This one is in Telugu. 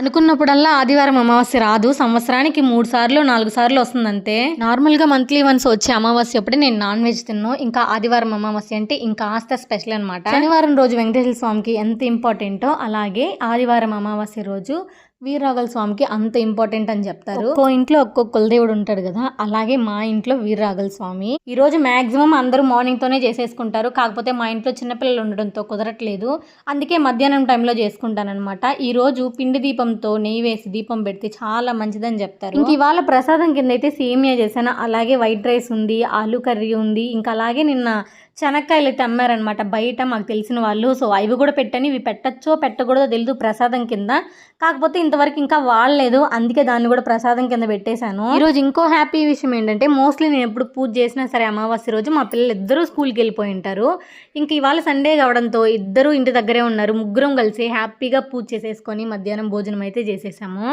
అనుకున్నప్పుడల్లా ఆదివారం అమావాస్య రాదు. సంవత్సరానికి మూడు సార్లు నాలుగు సార్లు వస్తుంది అంతే నార్మల్గా మంత్లీ వన్స్ వచ్చే అమావాస్య అప్పుడే నేను నాన్ వెజ్ తిన్నాను ఇంకా ఆదివారం అమావాస్య అంటే ఇంకా ఆస్త స్పెషల్ అనమాట శనివారం రోజు వెంకటేశ్వర స్వామికి ఎంత ఇంపార్టెంటో అలాగే ఆదివారం అమావాస్య రోజు వీరరాఘల స్వామికి అంత ఇంపార్టెంట్ అని చెప్తారు. ఒక్కో ఇంట్లో ఒక్కొక్క కులదేవుడు ఉంటాడు కదా అలాగే మా ఇంట్లో వీరరాఘల స్వామి ఈ రోజు మాక్సిమం అందరూ మార్నింగ్ తోనే చేసేసుకుంటారు కాకపోతే మా ఇంట్లో చిన్నపిల్లలు ఉండడంతో కుదరట్లేదు. అందుకే మధ్యాహ్నం టైంలో చేసుకుంటానమాట ఈ రోజు పిండి దీపంతో నెయ్యి వేసి దీపం పెడితే చాలా మంచిదని చెప్తారు. ఇంక ఇవాళ ప్రసాదం కింద అయితే సేమియా చేశాను అలాగే వైట్ రైస్ ఉంది ఆలు కర్రీ ఉంది ఇంకా అలాగే నిన్న శనక్కాయలు అయితే అమ్మారనమాట బయట మాకు తెలిసిన వాళ్ళు. సో అవి కూడా పెట్టని ఇవి పెట్టచ్చో పెట్టకూడదో తెలియదు ప్రసాదం కింద. కాకపోతే ఇంతవరకు ఇంకా వాడలేదు. అందుకే దాన్ని కూడా ప్రసాదం కింద పెట్టేశాను. ఈరోజు ఇంకో హ్యాపీ విషయం ఏంటంటే మోస్ట్లీ నేను ఎప్పుడు పూజ చేసినా సరే అమావాస్య రోజు మా పిల్లలు ఇద్దరూ స్కూల్కి వెళ్ళిపోయి ఉంటారు. ఇంక ఇవాళ సండే కావడంతో ఇద్దరు ఇంటి దగ్గరే ఉన్నారు. ముగ్గురం కలిసి హ్యాపీగా పూజ చేసేసుకొని మధ్యాహ్నం భోజనం అయితే చేసేసాము.